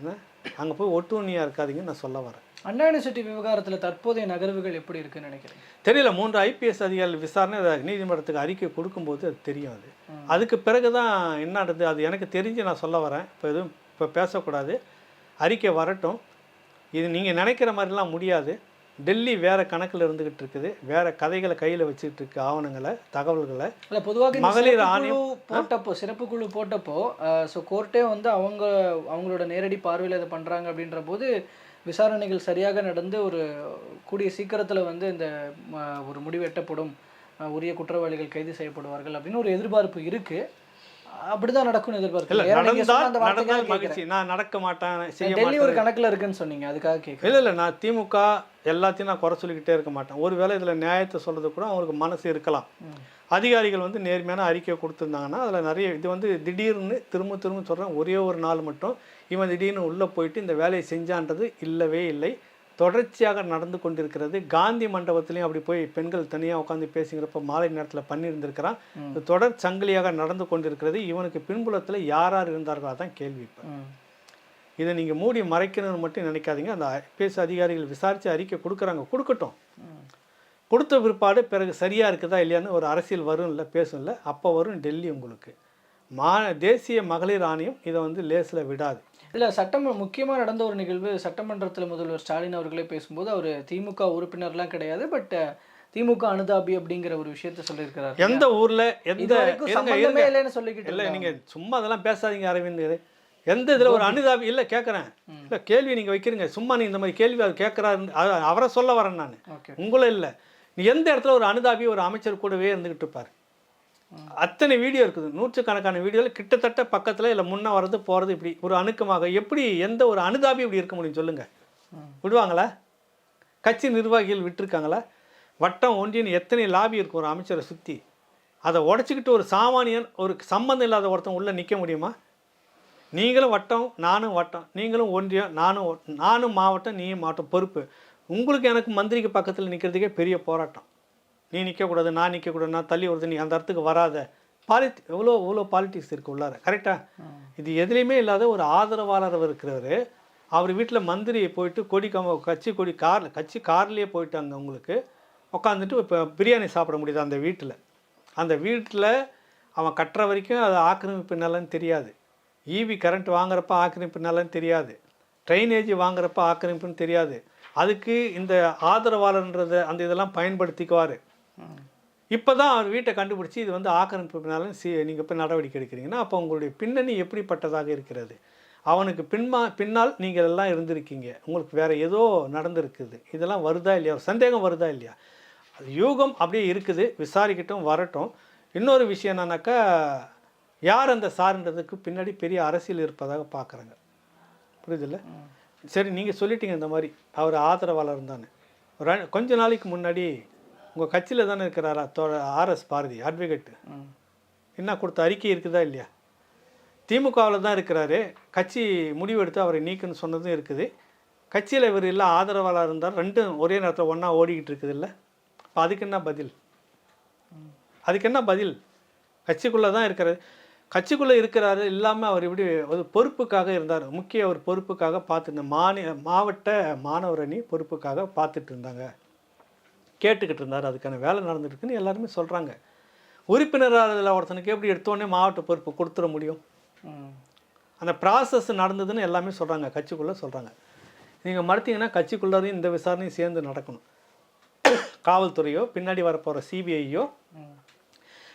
[SPEAKER 1] என்ன? அங்கே போய் ஒட்டுண்ணியாக இருக்காதீங்கன்னு நான் சொல்ல வரேன்.
[SPEAKER 2] அண்ணா யூனிவர்சிட்டி விவகாரத்துல தற்போதைய நகர்வுகள் எப்படி இருக்குன்னு நினைக்கிறீங்க?
[SPEAKER 1] தெரியல மூன்று ஐபிஎஸ் அதிகாரிகள் விசாரணை நீதிமன்றத்துக்கு அறிக்கை கொடுக்கும்போது அது தெரியும் அது. அதுக்கு பிறகு தான் என்ன நடந்தது அது எனக்கு தெரிஞ்சு நான் சொல்ல வரேன். இப்போ எதுவும் இப்போ பேசக்கூடாது. அறிக்கை வரட்டும். இது நீங்கள் நினைக்கிற மாதிரிலாம் முடியாது. டெல்லி வேறு கணக்கில் இருந்துக்கிட்டு இருக்குது வேறு கதைகளை கையில் வச்சுக்கிட்டு இருக்கு ஆவணங்களை தகவல்களை.
[SPEAKER 2] இல்ல பொதுவாக
[SPEAKER 1] மகளிர் ஆணையம்
[SPEAKER 2] போட்டப்போ சிறப்பு குழு போட்டப்போ ஸோ கோர்ட்டே வந்து அவங்க அவங்களோட நேரடி பார்வையில் இதை பண்றாங்க அப்படின்ற போது விசாரணைகள் சரியாக நடந்து ஒரு கூடிய சீக்கிரத்துல வந்து இந்த ஒரு முடிவு எட்டப்படும். உரிய குற்றவாளிகள் கைது செய்யப்படுவார்கள் அப்படின்னு ஒரு எதிர்பார்ப்பு இருக்கு. அப்படிதான் நடக்கும்னு
[SPEAKER 1] இல்லை
[SPEAKER 2] எதிர்பார்க்கல.
[SPEAKER 1] மகிழ்ச்சி. நான் நடக்க மாட்டேன்
[SPEAKER 2] டெல்லி ஒரு கணக்குல இருக்குன்னு சொன்னீங்க அதுக்காக கேட்குறேன்
[SPEAKER 1] இல்லை இல்லை நான் திமுக எல்லாத்தையும் நான் குறை சொல்லிக்கிட்டே இருக்க மாட்டேன். ஒருவேளை இதில் நியாயத்தை சொல்கிறது கூட அவங்களுக்கு மனசு இருக்கலாம். அதிகாரிகள் வந்து நேர்மையான அறிக்கை கொடுத்துருந்தாங்கன்னா அதில் நிறைய இது வந்து திடீர்னு திரும்ப திரும்ப சொல்கிறேன் ஒரே ஒரு நாள் மட்டும் இவன் திடீர்னு உள்ளே போயிட்டு இந்த வேலையை செஞ்சான்றது இல்லவே இல்லை. தொடர்ச்சியாக நடந்து கொண்டிருக்கிறது. காந்தி மண்டபத்திலையும் அப்படி போய் பெண்கள் தனியாக உட்காந்து பேசுங்கிறப்ப மாலை நேரத்தில் பண்ணியிருந்திருக்கிறான். தொடர் சங்கிலியாக நடந்து கொண்டிருக்கிறது. இவனுக்கு பின்புலத்தில் யார் யார் இருந்தார்களோ அதான் கேள்வி இப்போ. இதை நீங்கள் மூடி மறைக்கணும்னு மட்டும் நினைக்காதீங்க. அந்த ஐபிஎஸ் அதிகாரிகள் விசாரித்து அறிக்கை கொடுக்குறாங்க. கொடுக்கட்டும். கொடுத்த பிற்பாடு பிறகு சரியாக இருக்குதா இல்லையான்னு ஒரு அரசியல் வரும்ல பேசும்ல. அப்போ வரும் டெல்லி உங்களுக்கு. மா தேசிய மகளிர் ஆணையம் இதை வந்து லேசில் விடாது.
[SPEAKER 2] இல்ல சட்டம முக்கியமா நடந்த ஒரு நிகழ்வு சட்டமன்றத்துல முதல்வர் ஸ்டாலின் அவர்களே பேசும்போது அவர் திமுக உறுப்பினர்லாம் கிடையாது. பட் திமுக அனுதாபி அப்படிங்கிற ஒரு விஷயத்த சொல்லியிருக்கிறார்
[SPEAKER 1] எந்த ஊரில் எந்த.
[SPEAKER 2] இல்லைன்னு சொல்லிக்கிட்டு
[SPEAKER 1] இல்லை. நீங்கள் சும்மா அதெல்லாம் பேசாதீங்க அரவிந்த் எந்த இதில் ஒரு அனுதாபி இல்லை கேட்குறேன் இல்லை கேள்வி நீங்கள் வைக்கிறீங்க. சும்மா நீ இந்த மாதிரி கேள்வி அவர் கேட்குறாரு அவரை சொல்ல வரேன் நான்.
[SPEAKER 2] ஓகே.
[SPEAKER 1] உங்களை இல்லை. நீ எந்த இடத்துல ஒரு அனுதாபி ஒரு அமைச்சர் கூடவே இருந்துகிட்டு இருப்பார்? அத்தனை வீடியோ இருக்குது. நூற்றுக்கணக்கான வீடியோவில் கிட்டத்தட்ட பக்கத்தில் இல்லை முன்ன வர்றது போகிறது இப்படி ஒரு அணுக்கமாக எப்படி எந்த ஒரு அனுதாபி இப்படி இருக்க முடியும் சொல்லுங்கள் விடுவாங்களா? கட்சி நிர்வாகிகள் விட்டுருக்காங்களா? வட்டம் ஒன்றியன் எத்தனை லாபி இருக்கும் ஒரு அமைச்சரை சுற்றி அதை உடச்சிக்கிட்டு ஒரு சாமானியன் ஒரு சம்பந்தம் இல்லாத ஒருத்தன் உள்ளே நிற்க முடியுமா? நீங்களும் வட்டம் நானும் வட்டம். நீங்களும் ஒன்றியம் நானும் நானும் மாவட்டம் நீயும் மாவட்டம். பொறுப்பு. உங்களுக்கு எனக்கு மந்திரிக்கு பக்கத்தில் நிற்கிறதுக்கே பெரிய போராட்டம். நீ நிற்கக்கூடாது நான் நிற்கக்கூடாது நான் தள்ளி வருது நீ அந்த இடத்துக்கு வராத. பாலிட் எவ்வளோ எவ்வளோ பாலிட்டிக்ஸ் இருக்குது உள்ளார. கரெக்டாக இது எதுலேயுமே இல்லாத ஒரு ஆதரவாளர் இருக்கிறவர். அவர் வீட்டில் மந்திரி போயிட்டு கொடி கம கட்சி கொடி கார் கட்சி கார்லேயே போயிட்டாங்க உங்களுக்கு. உட்காந்துட்டு இப்போ பிரியாணி சாப்பிட முடியுது அந்த வீட்டில் அந்த வீட்டில் அவன் கட்டுற வரைக்கும் அது ஆக்கிரமிப்பு நிலன்னு தெரியாது. ஈவி கரண்ட் வாங்குறப்ப ஆக்கிரமிப்பு நிலன்னு தெரியாது. ட்ரைனேஜ் வாங்குறப்ப ஆக்கிரமிப்புன்னு தெரியாது. அதுக்கு இந்த ஆதரவாளன்றத அந்த இதெல்லாம் பயன்படுத்திக்குவார். இப்போ தான் அவர் வீட்டை கண்டுபிடிச்சி இது வந்து ஆக்கிரமிப்புனாலும் சி நீங்கள் இப்போ நடவடிக்கை எடுக்கிறீங்கன்னா அப்போ உங்களுடைய பின்னணி எப்படிப்பட்டதாக இருக்கிறது? அவனுக்கு பின்மா பின்னால் நீங்கள் எல்லாம் இருந்திருக்கீங்க. உங்களுக்கு வேற ஏதோ நடந்திருக்குது. இதெல்லாம் வருதா இல்லையா? ஒரு சந்தேகம் வருதா இல்லையா? அது யூகம் அப்படியே இருக்குது. விசாரிக்கட்டும் வரட்டும். இன்னொரு விஷயம் என்னன்னாக்கா யார் அந்த சார்ன்றதுக்கு பின்னாடி பெரிய அரசியல் இருப்பதாக பார்க்குறாங்க. புரியுதுல்ல? சரி நீங்கள் சொல்லிட்டீங்க இந்த மாதிரி. அவர் ஆதரவாளர் தானே. கொஞ்ச நாளைக்கு முன்னாடி உங்கள் கட்சியில் தானே இருக்கிறாரா தோ ஆர்எஸ் பாரதி அட்வொகேட்டு. என்ன கொடுத்த அறிக்கை இருக்குதா இல்லையா? திமுகவில் தான் இருக்கிறாரு. கட்சி முடிவெடுத்து அவரை நீக்குன்னு சொன்னதும் இருக்குது. கட்சியில் இவர் இல்லை ஆதரவாளர் இருந்தால் ரெண்டும் ஒரே நேரத்தில் ஒன்றா ஓடிக்கிட்டு இருக்குது இல்லை? அப்போ அதுக்கு என்ன பதில்? அதுக்கு என்ன பதில்? கட்சிக்குள்ளே தான் இருக்கிறாரு கட்சிக்குள்ளே இருக்கிறாரு இல்லாமல் அவர் இப்படி ஒரு பொறுப்புக்காக இருந்தார்? முக்கிய ஒரு பொறுப்புக்காக பார்த்துட்டு மாநில மாவட்ட மாணவர் அணி பொறுப்புக்காக பார்த்துட்டு இருந்தாங்க. கேட்டுக்கிட்டு இருந்தார். அதுக்கான வேலை நடந்துட்டு இருக்குன்னு எல்லாருமே சொல்கிறாங்க உறுப்பினராக ஒருத்தனுக்கு எப்படி எடுத்தோடனே மாவட்ட பொறுப்பு கொடுத்துட முடியும். அந்த ப்ராசஸ் நடந்ததுன்னு எல்லாமே சொல்கிறாங்க கட்சிக்குள்ளே சொல்கிறாங்க நீங்கள் மறுத்தீங்கன்னா கட்சிக்குள்ளேயும் இந்த விசாரணையும் சேர்ந்து நடக்கணும். காவல்துறையோ பின்னாடி வரப்போகிற சிபிஐயோ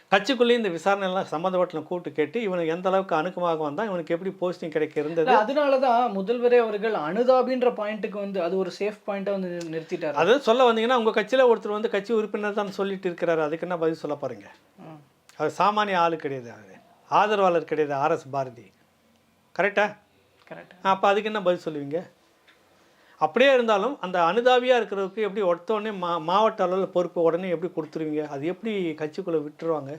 [SPEAKER 2] ம்.
[SPEAKER 1] கட்சிக்குள்ளேயும் இந்த விசாரணை எல்லாம் சம்மந்தப்பட்ட கூட்டு கேட்டு இவனுக்கு எந்த அளவுக்கு அணுக்கமாக வந்தால் இவனுக்கு எப்படி போஸ்டிங் கிடைக்க இருந்தது?
[SPEAKER 2] இல்ல, அதனாலதான் முதல்வரே அவர்கள் அனுதாபின்ற பாயிண்ட்டுக்கு வந்து அது ஒரு சேஃப் பாயிண்டா வந்து நிறு- நிறுத்திட்டாரு.
[SPEAKER 1] அது சொல்ல வந்தீங்கன்னா உங்கள் கட்சியில் ஒருத்தர் வந்து கட்சி உறுப்பினர் தான் சொல்லிட்டு இருக்கிறாரு. அதுக்கு என்ன பதில் சொல்ல போகிறீங்க
[SPEAKER 2] ம்.
[SPEAKER 1] அது சாமானிய ஆளு கிடையாது அது ஆதரவாளர் கிடையாது ஆர்எஸ் பாரதி. கரெக்டா
[SPEAKER 2] கரெக்ட்
[SPEAKER 1] அப்போ அதுக்கு என்ன பதில் சொல்லுவீங்க? அப்படியே இருந்தாலும் அந்த அனுதாவியாக இருக்கிறதுக்கு எப்படி ஒருத்தோடனே மா மாவட்ட அளவில் பொறுப்பு உடனே எப்படி கொடுத்துருவீங்க? அது எப்படி கட்சிக்குள்ளே விட்டுருவாங்க?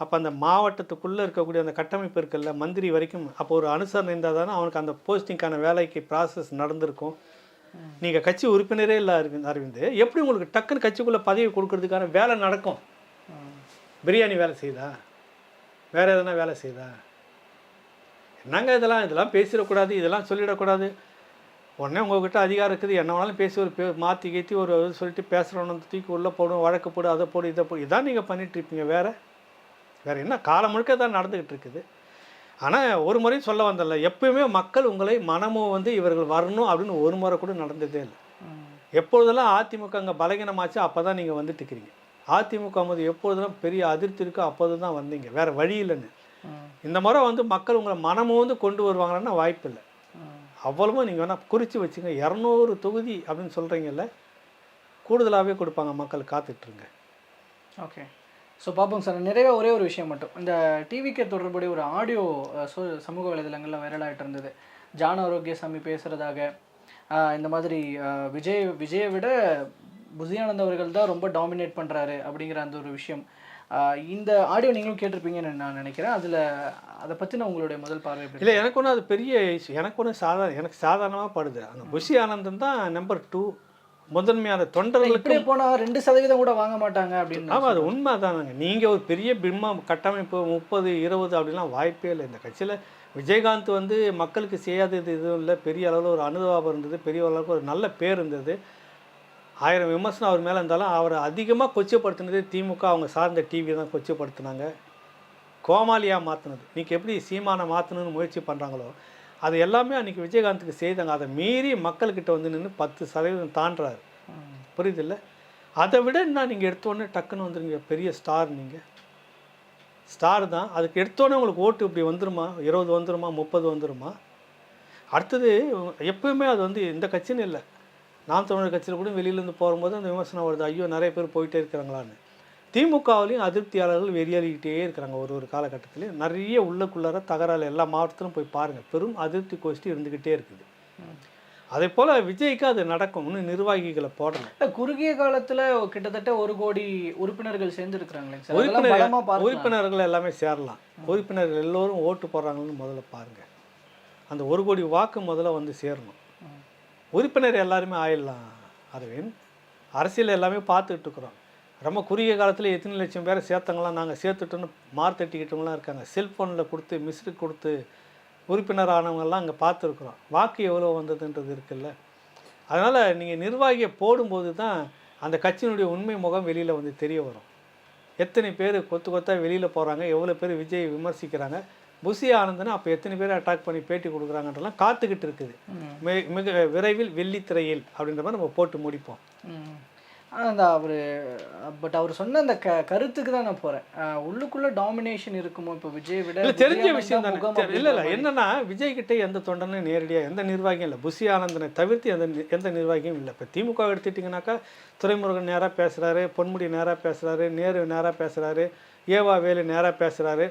[SPEAKER 1] அப்போ அந்த மாவட்டத்துக்குள்ளே இருக்கக்கூடிய அந்த கட்டமைப்பு இருக்குல்ல மந்திரி வரைக்கும் அப்போ ஒரு அனுசரணை இருந்தால் தானே அவனுக்கு அந்த போஸ்டிங்க்கான வேலைக்கு ப்ராசஸ் நடந்திருக்கும். நீங்கள் கட்சி உறுப்பினரே இல்லை அரவிந்த் அரவிந்த். எப்படி உங்களுக்கு டக்குன்னு கட்சிக்குள்ளே பதவி கொடுக்கறதுக்கான வேலை நடக்கும்? பிரியாணி வேலை செய்தா? வேறு எதனா வேலை செய்தா? என்னங்க இதெல்லாம்? இதெல்லாம் பேசிடக்கூடாது இதெல்லாம் சொல்லிடக்கூடாது. உடனே உங்ககிட்ட அதிகாரம் இருக்குது. என்ன வேணாலும் பேசி ஒரு பே மாற்றி கீத்தி ஒரு சொல்லிட்டு பேசுகிறவன தூக்கி உள்ளே போடும் வழக்கு போடு அதை போடு இதை போடு. இதான் நீங்கள் பண்ணிட்டு இருப்பீங்க வேறு. வேறு என்ன? காலம் முழுக்க தான் நடந்துக்கிட்டு இருக்குது. ஆனால் ஒரு முறையும் சொல்ல வந்தல எப்பயுமே மக்கள் உங்களை மனமும் வந்து இவர்கள் வரணும் அப்படின்னு ஒரு முறை கூட நடந்ததே இல்லை. எப்பொழுதெல்லாம் அதிமுக அங்கே பலகீனமாச்சு அப்போ தான் நீங்கள் வந்துட்டு இருக்கிறீங்க அதிமுக போது எப்பொழுதெல்லாம் பெரிய அதிருப்தி இருக்கோ அப்போது தான் வந்தீங்க. வேறு வழி இல்லைன்னு. இந்த முறை வந்து மக்கள் உங்களை மனமும் வந்து கொண்டு வருவாங்கன்னா வாய்ப்பு இல்லை. அவ்வளவும் நீங்கள் வேணால் குறித்து வச்சுங்க. இரநூறு தொகுதி அப்படின்னு சொல்கிறீங்கல்ல கூடுதலாகவே கொடுப்பாங்க மக்கள் காத்துட்ருங்க
[SPEAKER 2] ஓகே. ஸோ பார்ப்போம் சார் நிறைய ஒரே ஒரு விஷயம் மட்டும். இந்த டிவிக்கு தொடர்புடைய ஒரு ஆடியோ சோ சமூக வலைதளங்களில் வைரலாகிட்டு இருந்தது. ஜான ஆரோக்கியசாமி பேசுகிறதாக இந்த மாதிரி விஜய் விஜயை விட புதியானந்த் அவர்கள் தான் ரொம்ப டாமினேட் பண்ணுறாரு அப்படிங்கிற அந்த ஒரு விஷயம். இந்த ஆடியோ நீங்களும் கேட்டிருப்பீங்கன்னு நான் நினைக்கிறேன். அதில் அதை பற்றின உங்களுடைய முதல் பார்வை
[SPEAKER 1] இல்லை எனக்கு ஒன்றும் அது பெரிய issue. எனக்கு ஒன்றும் சாதாரண எனக்கு சாதாரணமாக படுது. அந்த புஷி ஆனந்தன் தான் நம்பர் டூ முதன்மையான தொண்டர்களுக்கு
[SPEAKER 2] போனால் ரெண்டு சதவீதம் கூட வாங்க மாட்டாங்க அப்படின்னு
[SPEAKER 1] ஆமாம் அது உண்மை தானுங்க நீங்கள் ஒரு பெரிய பிம்மம் கட்டமைப்பு முப்பது இருபது அப்படிலாம் வாய்ப்பே இல்லை. இந்த கட்சியில் விஜயகாந்த் வந்து மக்களுக்கு செய்யாதது எதுவும் இல்லை. பெரிய அளவில் ஒரு அனுதாபம் இருந்தது. பெரிய அளவுக்கு ஒரு நல்ல பேர் இருந்தது. ஆயிரம் விமர்சனம் அவர் மேலே இருந்தாலும் அவரை அதிகமாக கொச்சப்படுத்தினது திமுக அவங்க சார்ந்த டிவி தான் கொச்சப்படுத்தினாங்க. கோமாளியாக மாற்றினது இன்றைக்கி எப்படி சீமானை மாற்றணும்னு முயற்சி பண்ணுறாங்களோ அது எல்லாமே அன்றைக்கி விஜயகாந்துக்கு செய்தாங்க. அதை மீறி மக்கள்கிட்ட வந்து நின்று பத்து சதவீதம் தாண்டுறாரு. புரியுதில்ல? அதை விட என்ன நீங்கள் எடுத்தோடனே டக்குன்னு வந்துருங்க பெரிய ஸ்டார் நீங்கள் ஸ்டார் தான். அதுக்கு எடுத்தோடனே உங்களுக்கு ஓட்டு இப்படி வந்துருமா? இருபது வந்துருமா? முப்பது வந்துருமா? அடுத்தது எப்பவுமே அது வந்து இந்த கட்சின்னு இல்லை. நாம் தமிழர் கட்சியில் கூட வெளியிலேருந்து போகும்போது அந்த விமர்சனம் வருது. ஐயோ நிறைய பேர் போயிட்டே இருக்கிறாங்களான்னு. திமுகவிலையும் அதிருப்தியாளர்கள் வெறியாளிக்கிட்டே இருக்கிறாங்க ஒரு ஒரு காலகட்டத்திலையும். நிறைய உள்ளுக்குள்ளார தகராறு எல்லா மாவட்டத்திலும் போய் பாருங்கள் பெரும் அதிருப்தி கோஷ்டி இருந்துக்கிட்டே இருக்குது. அதே போல் விஜய்க்கு அது நடக்கும். இன்னும் நிர்வாகிகளை போடணும்.
[SPEAKER 2] குறுகிய காலத்துல கிட்டத்தட்ட ஒரு கோடி உறுப்பினர்கள் சேர்ந்து இருக்கிறாங்களே சார்
[SPEAKER 1] உறுப்பினர் உறுப்பினர்கள் எல்லாமே சேரலாம். உறுப்பினர்கள் எல்லோரும் ஓட்டு போடுறாங்கன்னு முதல்ல பாருங்க. அந்த ஒரு கோடி வாக்கு முதல்ல வந்து சேரணும். உறுப்பினர் எல்லாருமே ஆயிடலாம். அரவிந்த் அரசியல் எல்லாமே பார்த்துட்ருக்குறோம் ரொம்ப குறுகிய காலத்தில் எத்தனை லட்சம் பேரை சேர்த்தங்களாம் நாங்கள் சேர்த்துட்டோன்னு மார் தட்டிக்கிட்டவங்களாம் இருக்காங்க. செல்ஃபோனில் கொடுத்து மிஸ்டு கொடுத்து உறுப்பினர் ஆனவங்கெல்லாம் அங்கே பார்த்துருக்குறோம். வாக்கு எவ்வளோ வந்ததுன்றது இருக்குல்ல. அதனால் நீங்கள் நிர்வாகியை போடும்போது தான் அந்த கட்சியினுடைய உண்மை முகம் வெளியில் வந்து தெரிய வரும். எத்தனை பேர் கொத்து கொத்தா வெளியில் போகிறாங்க எவ்வளோ பேர் விஜய் விமர்சிக்கிறாங்க புசி ஆனந்தனை அப்போ எத்தனை பேர் அட்டாக் பண்ணி பேட்டி கொடுக்குறாங்கன்றலாம் காத்துக்கிட்டு இருக்குது. மிக விரைவில் வெள்ளித்திரையில் அப்படின்ற மாதிரி நம்ம போட்டு முடிப்போம்.
[SPEAKER 2] அந்த அவர் பட் அவர் சொன்ன அந்த க கருத்துக்கு தான் நான் போறேன். அஹ், உள்ளுக்குள்ள டாமினேஷன் இருக்குமோ இப்போ விஜய் விட
[SPEAKER 1] தெரிஞ்ச விஷயம் தானே இல்லை இல்லை. என்னன்னா விஜய் கிட்ட எந்த தொண்டனும் நேரடியாக எந்த நிர்வாகியும் இல்லை. புசி ஆனந்தனை தவிர்த்து எந்த எந்த நிர்வாகியும் இல்லை. இப்போ திமுக எடுத்துட்டிங்கனாக்கா துரைமுருகன் நேராக பேசுகிறாரு பொன்முடி நேராக பேசுகிறாரு நேரு நேராக பேசுகிறாரு ஏவா வேலு நேராக பேசுகிறாரு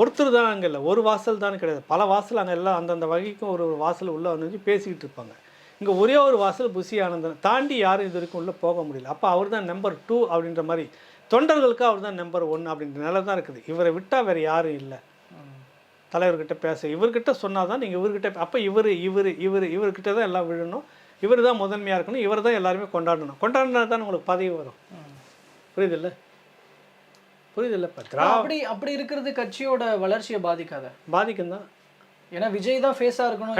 [SPEAKER 1] ஒருத்தர் தான் அங்கே இல்லை. ஒரு வாசல் தான் கிடையாது. பல வாசல் அங்கே எல்லாம் அந்தந்த வகைக்கும் ஒரு ஒரு வாசல் உள்ளே வந்து பேசிக்கிட்டு இருப்பாங்க. இங்கே ஒரே ஒரு வாசல் புசி ஆனந்தன். தாண்டி யாரும் இது வரைக்கும் உள்ளே போக முடியல. அப்போ அவர் தான் நம்பர் டூ அப்படின்ற மாதிரி. தொண்டர்களுக்கு அவர் தான் நம்பர் ஒன் அப்படின்ற நிலை தான் இருக்குது. இவரை விட்டால் வேறு யாரும் இல்லை. தலைவர்கிட்ட பேச. இவர்கிட்ட சொன்னால் தான் நீங்கள் இவர்கிட்ட அப்போ இவர் இவர் இவர் இவர்கிட்ட தான் எல்லாம் விழணும். இவர் தான் முதன்மையாக இருக்கணும். இவர் தான் எல்லாருமே கொண்டாடணும். கொண்டாடினா தான் உங்களுக்கு பதவி வரும். புரியுதில்ல புரியுதில்ல? இப்போ திரா
[SPEAKER 2] அப்படி அப்படி இருக்கிறது கட்சியோட வளர்ச்சியை பாதிக்காத.
[SPEAKER 1] பாதிக்கும் தான்
[SPEAKER 2] ஏன்னா விஜய் தான் ஃபேஸா இருக்கணும்.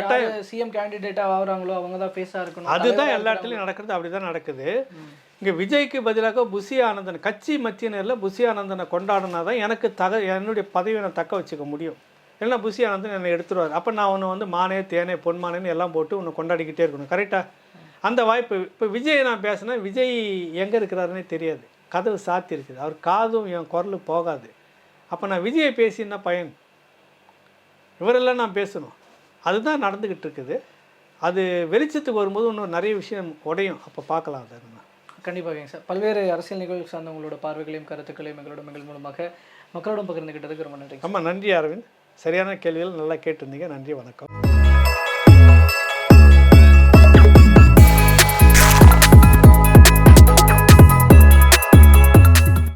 [SPEAKER 2] சிஎம் கேண்டிடேட்டா ஆகுறாங்களோ அவங்க தான் ஃபேஸா இருக்கணும்.
[SPEAKER 1] அதுதான் எல்லா இடத்துலையும் நடக்கிறது அப்படி தான் நடக்குது. இங்கே விஜய்க்கு பதிலாக புசி ஆனந்தன் கட்சி மத்தியினரில் புசி ஆனந்தனை கொண்டாடினா தான் எனக்கு தக என்னுடைய பதவியை நான் தக்க வச்சுக்க முடியும். இல்லைன்னா புசி ஆனந்தன் என்னை எடுத்துருவார். அப்போ நான் உன்னை வந்து மானே தேனே பொன்மானேன்னு எல்லாம் போட்டு உன்னை கொண்டாடிக்கிட்டே இருக்கணும். கரெக்டாக அந்த வாய்ப்பு இப்போ விஜய் நான் பேசினேன் விஜய் எங்கே இருக்கிறாருன்னே தெரியாது. கதவு சாத்தி இருக்குது அவர் காதும் என் குரல் போகாது. அப்போ நான் விஜயை பேசினா பயன்? இவரெல்லாம் நான் பேசணும். அதுதான் நடந்துக்கிட்டு இருக்குது. அது வெளிச்சத்துக்கு வரும்போது இன்னும் நிறைய விஷயம் உடையும். அப்போ பார்க்கலாம் அதை நம்ம.
[SPEAKER 2] கண்டிப்பாக சார். பல்வேறு அரசியல் நிகழ்வு சார்ந்த உங்களோட பார்வைகளையும் கருத்துக்களையும் எங்களோட எங்கள் மூலமாக மக்களோடும் பகிர்ந்துகிட்டதுக்கு ரொம்ப நன்றி.
[SPEAKER 1] ரொம்ப நன்றி அரவிந்த். சரியான கேள்விகள் நல்லா கேட்டிருந்தீங்க. நன்றி வணக்கம்.